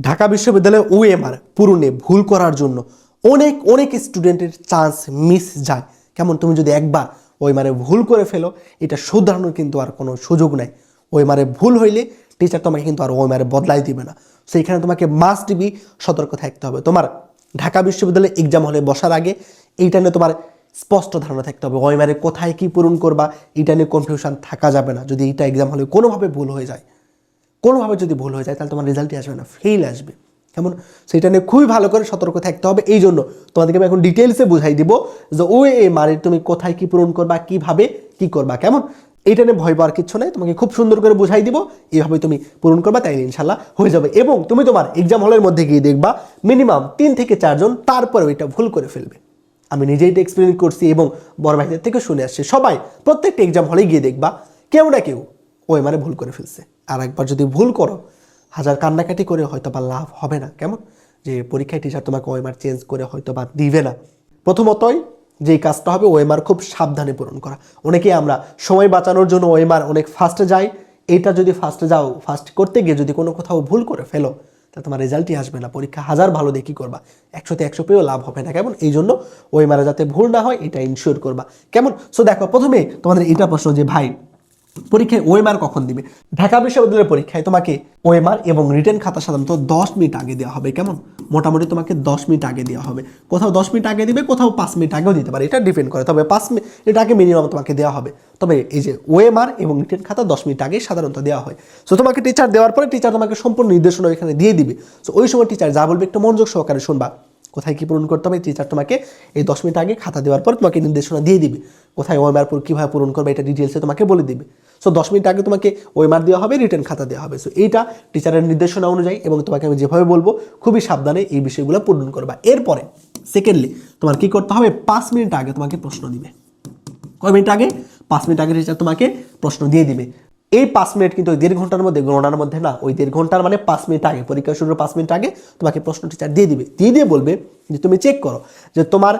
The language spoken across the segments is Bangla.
ঢাকা বিশ্ববিদ্যালয়ে ওএমআর পূরণে ভুল করার জন্য অনেক অনেক স্টুডেন্টের চান্স মিস যায়। কেমন? তুমি যদি একবার ওএমআরে ভুল করে ফেলো, এটা শুধরানোর কিন্তু আর কোনো সুযোগ নাই। ওএমআরে ভুল হইলে টিচার তোমাকে কিন্তু আর ওএমআরে বদলাই দিবে না। সেইখানে তোমাকে মাস্ট বি সতর্ক থাকতে হবে। তোমার ঢাকা বিশ্ববিদ্যালয়ে এক্সাম হলে বসার আগে এইটা নিয়ে তোমার স্পষ্ট ধারণা থাকতে হবে। ওএমআরে কোথায় কি পূরণ করবা, এটা নিয়ে কনফিউশন থাকা যাবে না। যদি এইটা এক্সাম হলে কোনোভাবে ভুল হয়ে যায়। কোনোভাবে যদি ভুল হয়ে যায়, তাহলে তোমার রেজাল্টই আসবে না ফেল আসবে। কেমন? সেটা নিয়ে খুবই ভালো করে সতর্ক থাকতে হবে, এই জন্য তোমাদেরকে আমি এখন ডিটেলসে বুঝাই দিব যে ও এ মারে তুমি কোথায় কি পূরণ করবা, কীভাবে কি করবা? কেমন? এটা নিয়ে ভয় পাওয়ার কিচ্ছু নেই, তোমাকে খুব সুন্দর করে বুঝাই দিব, এইভাবে তুমি পূরণ করবা তাই ইনশাল্লাহ হয়ে যাবে। এবং তুমি তোমার এক্সাম হলের মধ্যে গিয়ে দেখবা মিনিমাম তিন থেকে চারজন তারপরে ওইটা ভুল করে ফেলবে। আমি নিজেই এটা এক্সপিরিয়েন্স করছি এবং বড় ভাইদের থেকে শুনে আসছি। সবাই প্রত্যেকটা এক্সাম হলে গিয়ে দেখবা, কেউ না কেউ ও মানে ভুল করে ফেলছে। আর একবার যদি ভুল করো, হাজার কান্নাকাটি করে হয়তো বা লাভ হবে না। কেমন? যে পরীক্ষায় টিচার তোমাকে ওএমআর চেঞ্জ করে হয়তো বা দিবে না। প্রথমতই যেই কাজটা হবে ওএমআর খুব সাবধানে পূরণ করা। অনেকেই আমরা সময় বাঁচানোর জন্য ওএমআর অনেক ফাস্টে যাই। এটা যদি ফাস্টে যাও ফাস্ট করতে গিয়ে যদি কোনো কোথাও ভুল করে ফেলো, তা তোমার রেজাল্টই আসবে না। পরীক্ষা হাজার ভালো দেখি করবা। একশোতে একশো পেয়েও লাভ হবে না। কেমন? এই জন্য ওএমআরে যাতে ভুল না হয়, এটা ইনশিওর করবা। কেমন? সো দেখো, প্রথমে তোমাদের এটা প্রশ্ন যে, ভাই পরীক্ষায় ওএমআর কখন দিবে? ঢাকা বিশ্ববিদ্যালয়ের পরীক্ষায় তোমাকে ওএমআর এবং রিটেন খাতা সাধারণত দশ মিনিট আগে দেওয়া হবে, কেমন? মোটামুটি তোমাকে দশ মিনিট আগে দেওয়া হবে। কোথাও দশ মিনিট আগে দিবে, কোথাও পাঁচ মিনিট আগেও দিতে পারে। এটা ডিপেন্ড করে, তবে পাঁচ মিনিট এটা আগে মিনিমাম তোমাকে দেওয়া হবে। তবে এই যে ওএমআর এবং রিটেন খাতা দশ মিনিট আগে সাধারণত দেওয়া হয়। সো তোমাকে টিচার দেওয়ার পরে টিচার তোমাকে সম্পূর্ণ নির্দেশনা এখানে দিয়ে দিবে। সো ওই সময় টিচার যা বলবে একটু মনোযোগ সহকারে শুনবা। কোথায় কি পূরণ করতে হবে টিচার তোমাকে এই দশ মিনিট আগে খাতা দেওয়ার পর তোমাকে নির্দেশনা দিয়ে দিবে। কোথায় ওয়েমার পর কীভাবে পূরণ করবে, এটা ডিটেলসে তোমাকে বলে দিবে। সো দশ মিনিট আগে তোমাকে ওয়েমার দেওয়া হবে রিটার্ন খাতা দেওয়া হবে। সো এইটা টিচারের নির্দেশনা অনুযায়ী এবং তোমাকে আমি যেভাবে বলব, খুবই সাবধানে এই বিষয়গুলো পূরণ করবা। এরপরে সেকেন্ডলি তোমার কি করতে হবে, পাঁচ মিনিট আগে তোমাকে প্রশ্ন দিবে। কয় মিনিট আগে? পাঁচ মিনিট আগে টিচার তোমাকে প্রশ্ন দিয়ে দিবে। এই পাঁচ মিনিট কিন্তু ওই দেড় ঘণ্টার মধ্যে গণনার মধ্যে না, ওই দেড় ঘণ্টার মানে পাঁচ মিনিট আগে, পরীক্ষা শুরুর পাঁচ মিনিট আগে তোমাকে প্রশ্ন টিচার দিয়ে দিবে। দিয়ে দিয়ে বলবে যে তুমি চেক করো যে তোমার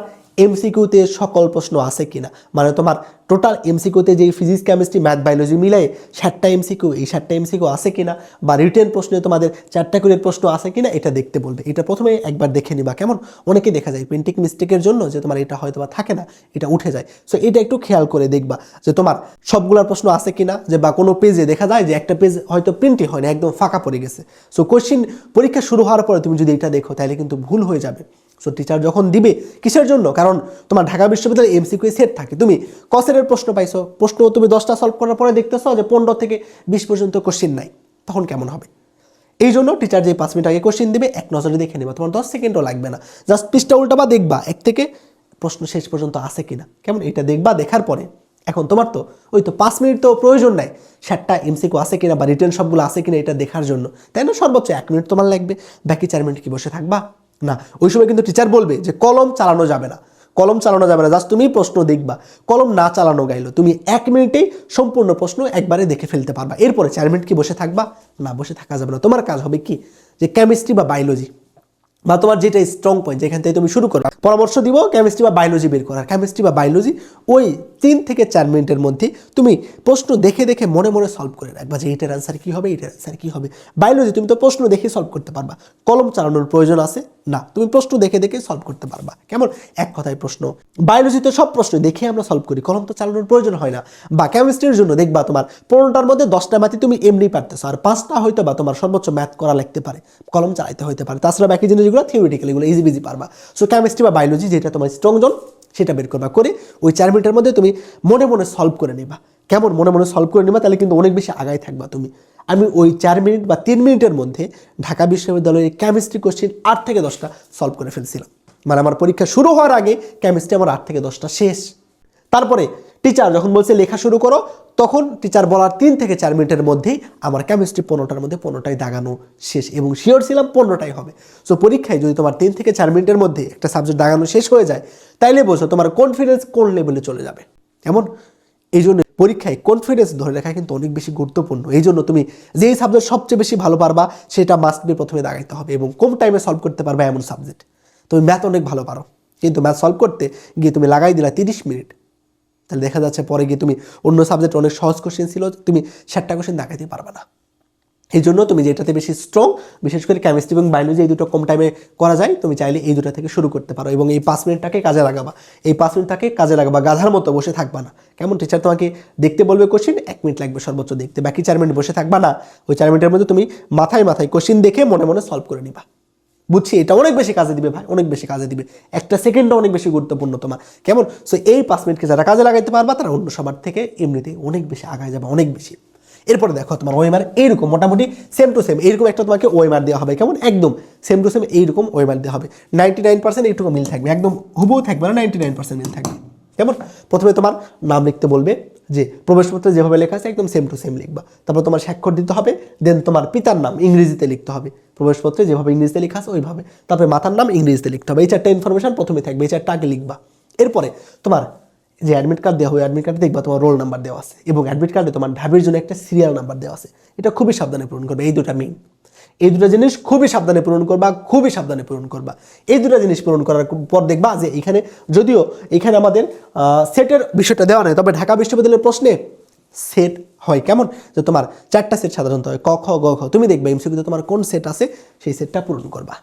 এমসিকিউতে সকল প্রশ্ন আছে কিনা? মানে তোমার টোটাল এমসিকিউতে যে ফিজিক্স কেমিস্ট্রি ম্যাথ বায়োলজি মিলাই ষাটটা এমসিকিউ এই ষাটটা এমসিকিউ আছে কিনা? বা রিটেন প্রশ্নে তোমাদের চারটা করে প্রশ্ন আছে কিনা, এটা দেখতে বলবে। এটা প্রথমে একবার দেখে নিবা, কেমন? অনেকে দেখা যায় প্রিন্টিং মিস্টেকের জন্য যে তোমার এটা হয়তো বা থাকে না, এটা উঠে যায়। সো এটা একটু খেয়াল করে দেখবা যে তোমার সবগুলোর প্রশ্ন আছে কিনা, যে বা কোনো পেজে দেখা যায় যে একটা পেজ হয়তো প্রিন্টই হয় না একদম ফাঁকা পড়ে গেছে। সো কোশ্চিন পরীক্ষা শুরু হওয়ার পরে তুমি যদি এটা দেখো, তাহলে কিন্তু ভুল হয়ে যাবে। সো টিচার যখন দিবে, কিসের জন্য? কারণ তোমার ঢাকা বিশ্ববিদ্যালয়ে এমসিকিউ সেট থাকে। তুমি কসেরের প্রশ্ন পাইছো। প্রশ্ন তুমি দশটা সলভ করার পরে দেখতেছো যে পনেরো থেকে বিশ পর্যন্ত কোশ্চিন নাই। তখন কেমন হবে? এই জন্য টিচার যে পাঁচ মিনিট আগে কোশ্চিন দিবে, এক নজরে দেখে নেবা। তোমার দশ সেকেন্ডও লাগবে না। জাস্ট পিসটা উল্টাবা দেখবা, এক থেকে প্রশ্ন শেষ পর্যন্ত আছে কিনা। কেমন? এটা দেখবা, দেখার পরে। এখন তোমার তো, ওই তো পাঁচ মিনিট তো প্রয়োজন নাই। ষাটটা এমসিকিউ আছে কিনা বা রিটার্ন সবগুলো আছে কিনা এটা দেখার জন্য। তাই না? সর্বোচ্চ এক মিনিট তোমার লাগবে। বাকি চার মিনিট কি বসে থাকবা? না, ওই সময় কিন্তু টিচার বলবে যে কলম চালানো যাবে না। কলম চালানো যাবে না জাস্ট তুমি প্রশ্ন দেখবা। কলম না চালানো গাইলো, তুমি এক মিনিটেই সম্পূর্ণ প্রশ্ন একবারে দেখে ফেলতে পারবা। এরপরে চার মিনিট কি বসে থাকবা? না, বসে থাকা যাবে না। তোমার কাজ হবে কি? যে কেমিস্ট্রি বা বায়োলজি বা তোমার যেটা স্ট্রং পয়েন্ট যেখান থেকে তুমি শুরু করো পরামর্শ দিব কেমিস্ট্রি বা বায়োলজি বের করার। কেমিস্ট্রি বা বায়োলজি ওই তিন থেকে চার মিনিটের মধ্যে তুমি প্রশ্ন দেখে দেখে মনে মনে সলভ করে রাখবা যে এইটার অ্যান্সার কী হবে এইটার অ্যান্সার কী হবে। বায়োলজি তুমি তো প্রশ্ন দেখে সলভ করতে পারবা। কলম চালানোর প্রয়োজন আছে? না, তুমি প্রশ্ন দেখে দেখে সলভ করতে পারবা। কেমন? এক কথায় প্রশ্ন। বায়োলজি বায়োলজিতে সব প্রশ্ন দেখে আমরা সলভ করি। কলম তো চালানোর প্রয়োজন হয় না। বা কেমিস্ট্রির জন্য দেখবা তোমার পনেরোটার মধ্যে দশটা ম্যাথই তুমি এমনি পারতেছো। আর পাঁচটা হয়তো বা তোমার সর্বোচ্চ ম্যাথ করা লাগতে পারে। কলম চালাইতে হইতে পারে। তাছাড়া বাকি জিনিসগুলো থিওরিটিক্যাল এগুলো ইজি বিজি পারবা। সো কেমিস্ট্রি বা বায়োলজি যেটা তোমার স্ট্রং জোন সেটা বের করবা। করে ওই চার মিনিটের মধ্যে তুমি মনে মনে সলভ করে নিবা। কেমন? মনে মনে সলভ করে নিবা, তাহলে কিন্তু অনেক বেশি আগায় থাকবা তুমি। আমি ওই চার মিনিট বা তিন মিনিটের মধ্যে ঢাকা বিশ্ববিদ্যালয়ের কেমিস্ট্রি কোশ্চেন আট থেকে দশটা সলভ করে ফেলছিলাম। মানে আমার পরীক্ষা শুরু হওয়ার আগে কেমিস্ট্রি আমার আট থেকে দশটা শেষ। তারপরে টিচার যখন বলছে, লেখা শুরু করো, তখন টিচার বলার তিন থেকে চার মিনিটের মধ্যেই আমার কেমিস্ট্রি পনেরোটার মধ্যে পনেরোটাই দাগানো শেষ এবং শিওর ছিলাম পনেরোটাই হবে। সো পরীক্ষায় যদি তোমার তিন থেকে চার মিনিটের মধ্যে একটা সাবজেক্ট দাগানো শেষ হয়ে যায়, তাইলে বোঝো তোমার কনফিডেন্স কোন লেভেলে চলে যাবে। এমন? এই জন্য পরীক্ষায় কনফিডেন্স ধরে রাখা কিন্তু অনেক বেশি গুরুত্বপূর্ণ। এই জন্য তুমি যেই সাবজেক্ট সবচেয়ে বেশি ভালো পারবা, সেটা মাস্ট বি প্রথমে দাগাইতে হবে এবং কম টাইমে সলভ করতে পারবা এমন সাবজেক্ট তুমি ম্যাথ অনেক ভালো পারো, কিন্তু ম্যাথ সলভ করতে গিয়ে তুমি লাগাই দিলা তিরিশ মিনিট। তাহলে দেখা যাচ্ছে পরে গিয়ে তুমি অন্য সাবজেক্ট অনেক সহজ কোশ্চেন ছিল, তুমি ষাটটা কোশ্চেন দেখাতে পারবে না। এই জন্য তুমি যেটাতে বেশি স্ট্রং বিশেষ করে কেমিস্ট্রি এবং বায়োলজি এই দুটো কম টাইমে করা যায়, তুমি চাইলে এই দুটো থেকে শুরু করতে পারো এবং এই পাঁচ মিনিটটাকে কাজে লাগাবা। এই পাঁচ মিনিটটাকে কাজে লাগাবা, গাধার মতো বসে থাকবা না। কেমন? টিচার তোমাকে দেখতে বলবে কোশ্চিন এক মিনিট লাগবে সর্বোচ্চ দেখতে। বাকি চার মিনিট বসে থাকবা না, ওই চার মিনিটের মধ্যে তুমি মাথায় মাথায় কোশ্চিন দেখে মনে মনে সলভ করে নিবা। বুঝছি? এটা অনেক বেশি কাজে দিবে ভাই, অনেক বেশি কাজে দিবে। একটা সেকেন্ডটা অনেক বেশি গুরুত্বপূর্ণ তোমার। কেমন? সো এই পাঁচ মিনিটকে যারা কাজে লাগাইতে পারবা, তারা অন্য সবার থেকে এমনিতেই অনেক বেশি আগায় যাবে, অনেক বেশি। এরপরে দেখো তোমার ওয়েমার এইরকম, মোটামুটি সেম টু সেম এইরকম একটা তোমাকে ওয়েমার দেওয়া হবে, কেমন? একদম সেম টু সেম এইরকম ওয়েমার দেওয়া হবে। নাইনটি নাইন পার্সেন্ট এইটুকু মিল থাকবে, একদম হুবহু থাকবে না নাইনটি নাইন পার্সেন্ট মিল থাকবে। কেমন? প্রথমে তোমার নাম লিখতে বলবে যে প্রবেশপত্রে যেভাবে লেখা আছে একদম সেম টু সেম লিখবা। তারপর তোমার স্বাক্ষর দিতে হবে দেন তোমার পিতার নাম ইংরেজিতে লিখতে হবে। প্রবেশপত্রে যেভাবে ইংরেজিতে লেখা আছে ওইভাবে। তারপরে মাতার নাম ইংরেজিতে লিখতে হবে। এই চারটা ইনফরমেশন প্রথমে থাকবে, এই চারটা আগে লিখবা। এরপরে তোমার যে অ্যাডমিট কার্ড দেওয়া হবে অ্যাডমিট কার্ডে দেখবা তোমার রোল নাম্বার দেওয়া আছে এবং অ্যাডমিট কার্ডে তোমার ঢাবির জন্য একটা সিরিয়াল নাম্বার দেওয়া আছে। এটা খুবই সাবধানে পূরণ করবে, এই দুটা মেইন এই দুটো জিনিস খুবই সাবধানে পূরণ করবা, খুবই সাবধানে পূরণ করবা। এই দুটো জিনিস পূরণ করার পর দেখবা যে এখানে, যদিও এখানে আমাদের সেটের বিষয়টা দেওয়া নেই, তবে ঢাকা বিশ্ববিদ্যালয়ের প্রশ্নে সেট হয়। কেমন? যে তোমার চারটা সেট সাধারণত হয়। ক, খ, গ খ তুমি দেখবে এমসিকিউতে তোমার কোন সেট আছে, সেই সেটটা পূরণ করবা।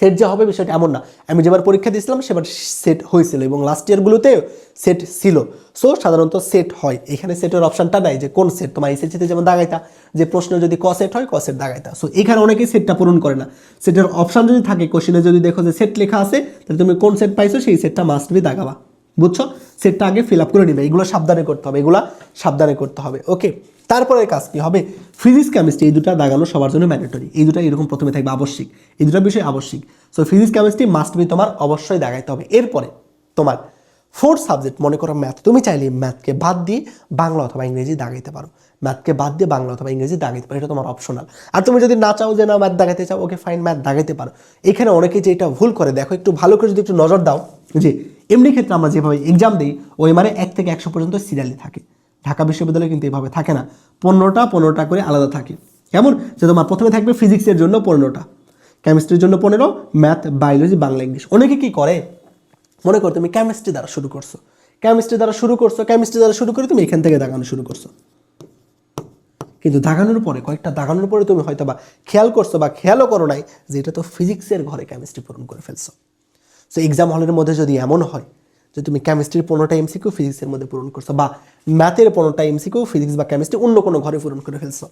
সেট যে হবে বিষয়টা এমন না। আমি যেবার পরীক্ষা দিয়েছিলাম, সেবার সেট হয়েছিল এবং লাস্ট ইয়ারগুলোতেও সেট ছিল। সো সাধারণত সেট হয়। এখানে সেটের অপশানটা নাই যে কোন সেট তোমার এসএসসিতে যেমন দাগাইতা, যে প্রশ্ন যদি ক সেট হয়, ক সেট দাগাইতা। সো এখানে অনেকেই সেটটা পূরণ করে না। সেটের অপশান যদি থাকে কোশ্চেনে যদি দেখো যে সেট লেখা আছে, তাহলে তুমি কোন সেট পাইছো, সেই সেটটা মাস্ট বি দাগাবা। বুঝছ? সেটটা আগে ফিল আপ করে নিবে। এগুলো সাবধানে করতে হবে। এগুলো সাবধানে করতে হবে। ওকে তারপরে কাজ কি হবে? ফিজিক্স কেমিস্ট্রি এই দুটো দাগানো সবার জন্য ম্যান্ডেটরি এই দুটো এরকম প্রথমে থাকবে আবশ্যিক। এই দুটো বিষয় আবশ্যিক। So physics chemistry must be তোমার অবশ্যই দাগাইতে হবে। এরপরে তোমার ফোর্থ সাবজেক্ট মনে করো ম্যাথ তুমি চাইলে ম্যাথকে বাদ দিয়ে বাংলা অথবা ইংরেজি দাগাইতে পারো। ম্যাথকে বাদ দিয়ে বাংলা অথবা ইংরেজি দাগাইতে পারো। এটা তোমার অপশনাল আর তুমি যদি না চাও যে না ম্যাথ দাগাইতে চাও ওকে ফাইন ম্যাথ দাগাইতে পারো। এখানে অনেকে যে এটা ভুল করে, দেখো, একটু ভালো করে যদি একটু নজর দাও যে এমনি ক্ষেত্রে আমরা যেভাবে এক্সাম দিই, ওই মানে এক থেকে একশো পর্যন্ত সিরিয়ালি থাকে। ঢাকা বিশ্ববিদ্যালয়ে কিন্তু এভাবে থাকে না। পনেরোটা পনেরোটা করে আলাদা থাকে। কেমন? যে তোমার প্রথমে থাকবে ফিজিক্সের জন্য পনেরোটা কেমিস্ট্রির জন্য পনেরো ম্যাথ বায়োলজি বাংলা ইংলিশ অনেকে কি করে? মনে করো তুমি কেমিস্ট্রি দ্বারা শুরু করছ। কেমিস্ট্রি দ্বারা শুরু করছ কেমিস্ট্রি দ্বারা শুরু করে তুমি এখান থেকে দাগানো শুরু করছ। কিন্তু দাগানোর পরে, কয়েকটা দাগানোর পরে তুমি হয়তো বা খেয়াল করছ বা খেয়ালও করো নাই যে এটা তো ফিজিক্সের ঘরে কেমিস্ট্রি পূরণ করে ফেলছো। সো এক্সাম হলের মধ্যে যদি এমন হয় যে তুমি কেমিস্ট্রির পনেরোটা এমসিকিউ ফিজিক্সের মধ্যে পূরণ করছ বা ম্যাথের পনেরোটা এমসিকিউ ফিজিক্স বা কেমিস্ট্রি অন্য কোনো ঘরে পূরণ করে ফেলছো,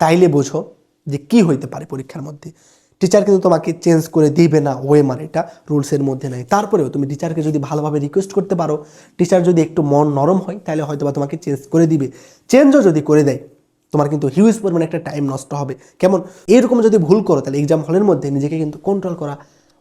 তাইলে বোঝো যে কি হইতে পারে পরীক্ষার মধ্যে। টিচার কিন্তু তোমাকে চেঞ্জ করে দিবে না, ওয়ে মানে এটা রুলসের মধ্যে নাই। তারপরেও তুমি টিচারকে যদি ভালোভাবে রিকোয়েস্ট করতে পারো টিচার যদি একটু মন নরম হয় তাহলে হয়তো বা তোমাকে চেঞ্জ করে দিবে। চেঞ্জও যদি করে দেয়, তোমার কিন্তু হিউজ পরিমাণে একটা টাইম নষ্ট হবে। কেমন? এরকম যদি ভুল করো, তাহলে এক্সাম হলের মধ্যে নিজেকে কিন্তু কন্ট্রোল করা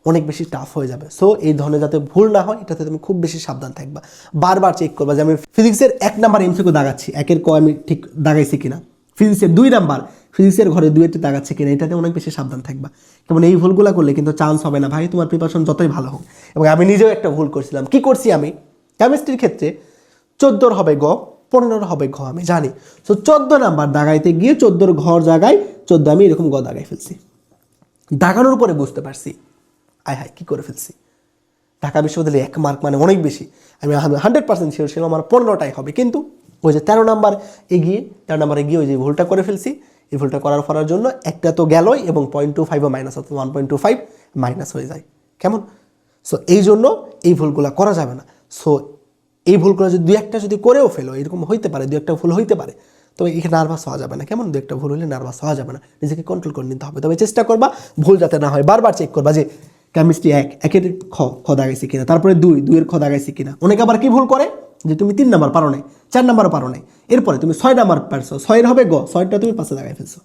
অনেক বেশি টাফ হয়ে যাবে। সো এই ধরনের যাতে ভুল না হয়, এটাতে তুমি খুব বেশি সাবধান থাকবা। বারবার চেক করবা যে আমি ফিজিক্সের এক নাম্বার এমসিকিউ দাগাচ্ছি। একের ক আমি ঠিক দাগাইছি কিনা? ফিজিক্সের দুই নাম্বার ফিজিক্সের ঘরে দুইটি দাগাচ্ছে কিনা? এটাতে অনেক বেশি সাবধান থাকবা। কেমন এই ভুলগুলো করলে কিন্তু চান্স হবে না। ভাই, তোমার প্রিপারেশন যতই ভালো হোক। এবং আমি নিজেও একটা ভুল করছিলাম। কি করছি আমি? কেমিস্ট্রির ক্ষেত্রে চোদ্দোর হবে গ, পনেরোর হবে ঘ, আমি জানি। সো চোদ্দ নাম্বার দাগাইতে গিয়ে চোদ্দোর ঘর জায়গায় চোদ্দ আমি এরকম গ দাগাই ফেলছি। দাগানোর পরে বুঝতে পারছি। আয় হায়, কী করে ফেলছি? ঢাকা বিশ্ববিদ্যালয়ে এক মার্ক মানে অনেক বেশি। আমি হান্ড্রেড পার্সেন্ট শিওর ছিলাম আমার পনেরোটাই হবে। কিন্তু ওই যে তেরো নাম্বার এগিয়ে, তেরো নাম্বার এগিয়ে ওই যে ভুলটা করে ফেলছি, এই ভুলটা করার ফলার জন্য একটা তো গেলই এবং পয়েন্ট টু ফাইভও মাইনাস অর্থাৎ one point two five minus হয়ে যায়। কেমন? সো এই জন্য এই ভুলগুলো করা যাবে না। সো এই ভুলগুলো যদি দু একটা যদি করেও ফেলো, এরকম হইতে পারে দু একটা ভুল হইতে পারে তবে এখানে নার্ভাস হওয়া যাবে না। কেমন? দু একটা ভুল হলে নার্ভাস হওয়া যাবে না। নিজেকে কন্ট্রোল করে নিতে হবে। তবে চেষ্টা করবা, ভুল যাতে না হয়, বারবার চেক করবা যে কেমিস্ট্রি এক, একের খ খ দাগাইছি কিনা, তারপরে দুই, দুইয়ের খ দাগাইছি কিনা। অনেকে আবার কি ভুল করে? যে তুমি তিন নাম্বার পারো নাই, চার নাম্বার পারো নাই। এরপরে তুমি ছয় নাম্বার পারছ, ছয়ের হবে গ, ছয়টা তুমি পাশে দাগাই ফেলছো।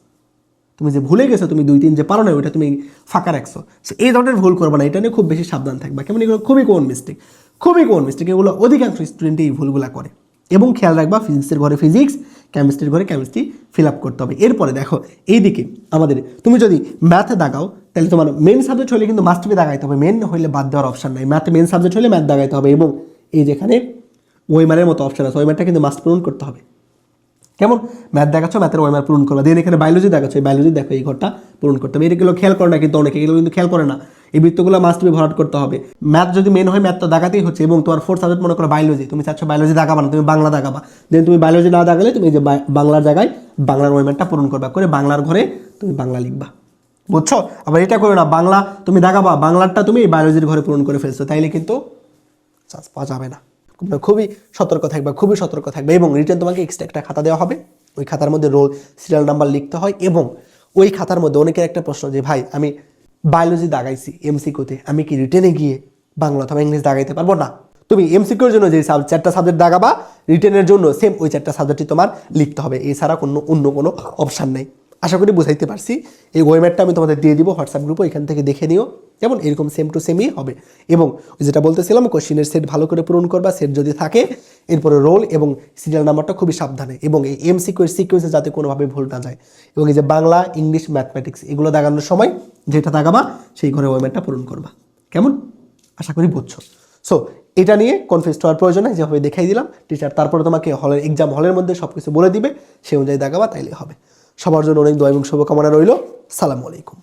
তুমি যে ভুলে গেছো, তুমি দুই, তিন যে পারো না ওইটা তুমি ফাঁকা রাখছো। এই ধরনের ভুল করবে না, এটা নিয়ে খুব বেশি সাবধান থাকবা। কেমন এগুলো? খুবই কোন মিস্টেক খুবই কোন মিস্টেক এগুলো অধিকাংশ স্টুডেন্ট এই ভুলগুলো করে। এবং খেয়াল রাখবা ফিজিক্সের ঘরে ফিজিক্স কেমিস্ট্রির ঘরে কেমিস্ট্রি ফিল আপ করতে হবে। এরপরে দেখো, এইদিকে আমাদের, তুমি যদি ম্যাথে দাগাও, তাহলে তোমার মেন সাবজেক্ট হলে কিন্তু মাস্টবি দাগাইতে হবে। মেন হলে বাদ দেওয়ার অপশন নাই। ম্যাথে মেন সাবজেক্ট হলে ম্যাথ দাগাইতে হবে এবং এই যেখানে ওয়েমারের মতো অপশন আছে। ওয়েমারটা কিন্তু মাস্ট পূরণ করতে হবে। কেমন? ম্যাথ দেখাচ্ছ ম্যাথের ওয়েমার পূরণ করবে। দেন এখানে বায়োলজি দেখাচ্ছ। এই বায়োলজি দেখো এই ঘরটা পূরণ করতে হবে। এগুলো খেয়াল করে না কিন্তু অনেকে, এগুলো কিন্তু খেয়াল করে না। এই বৃত্তগুলো মাস্ট বি ভরাট করতে হবে। ম্যাথ যদি মেন হয় ম্যাথ তো দাগাতেই হচ্ছে এবং তোমার ফোর্থ সাবজেক্ট মনে করো বায়োলজি তুমি চাচ্ছ বায়োলজি দাগাবা না, তুমি বাংলা দাগাবা। দেন তুমি বায়োলজি না দাগালে তুমি যে বাংলার জায়গায় বাংলার ওই ম্যাথটা পূরণ করবা। করে বাংলার ঘরে তুমি বাংলা লিখবা। বুঝছ? আবার এটা করো না, বাংলা তুমি দাগাবা, বাংলারটা তুমি বায়োলজির ঘরে পূরণ করে ফেলছো। তাইলে কিন্তু চান্স পাওয়া যাবে না। খুবই সতর্ক থাকবে, খুবই সতর্ক থাকবে এবং রিটার্ন তোমাকে এক্সট্রা একটা খাতা দেওয়া হবে। ওই খাতার মধ্যে রোল সিরিয়াল নাম্বার লিখতে হয় এবং ওই খাতার মধ্যে অনেকের একটা প্রশ্ন যে, ভাই, আমি বায়োলজি দাগাইছি এমসিকিউতে আমি কি রিটেনে গিয়ে বাংলা অথবা ইংলিশ দাগাইতে পারব না? তুমি এমসিকিউর জন্য যে সাব- চারটা সাবজেক্ট দাগাবা রিটেনের জন্য সেম ওই চারটা সাবজেক্টই তোমার লিখতে হবে। এছাড়া কোনো অন্য কোনো অপশান নেই। আশা করি বুঝাইতে পারছি। এই ওয়েবম্যাটটা আমি তোমাদের দিয়ে দিব হোয়াটসঅ্যাপ গ্রুপে এখান থেকে দেখে নিও। যেমন এরকম সেম টু সেমই হবে। এবং যেটা বলতেছিলাম কোশ্চিনের সেট ভালো করে পূরণ করবা সেট যদি থাকে, এরপরে রোল এবং সিরিয়াল নাম্বারটা খুবই সাবধানে। এবং এই এম সিকোয়েন্স সিকোয়েন্সে যাতে কোনোভাবে ভুল না যায়। এবং এই যে বাংলা, ইংলিশ ম্যাথমেটিক্স এগুলো দাগানোর সময় যেটা দাগাবা, সেই ঘরে ওয়েবম্যাটটা পূরণ করবা। কেমন? আশা করি বুঝছ। সো এটা নিয়ে কনফিউজ হওয়ার প্রয়োজন নেই, যেভাবে দেখাই দিলাম। টিচার তারপরে তোমাকে হলের এক্সাম হলের মধ্যে সব কিছু বলে দিবে, সে অনুযায়ী দেখাবা তাইলে হবে। সবার জন্য অনেক দোয়া এবং শুভকামনা রইল। সালামু আলাইকুম।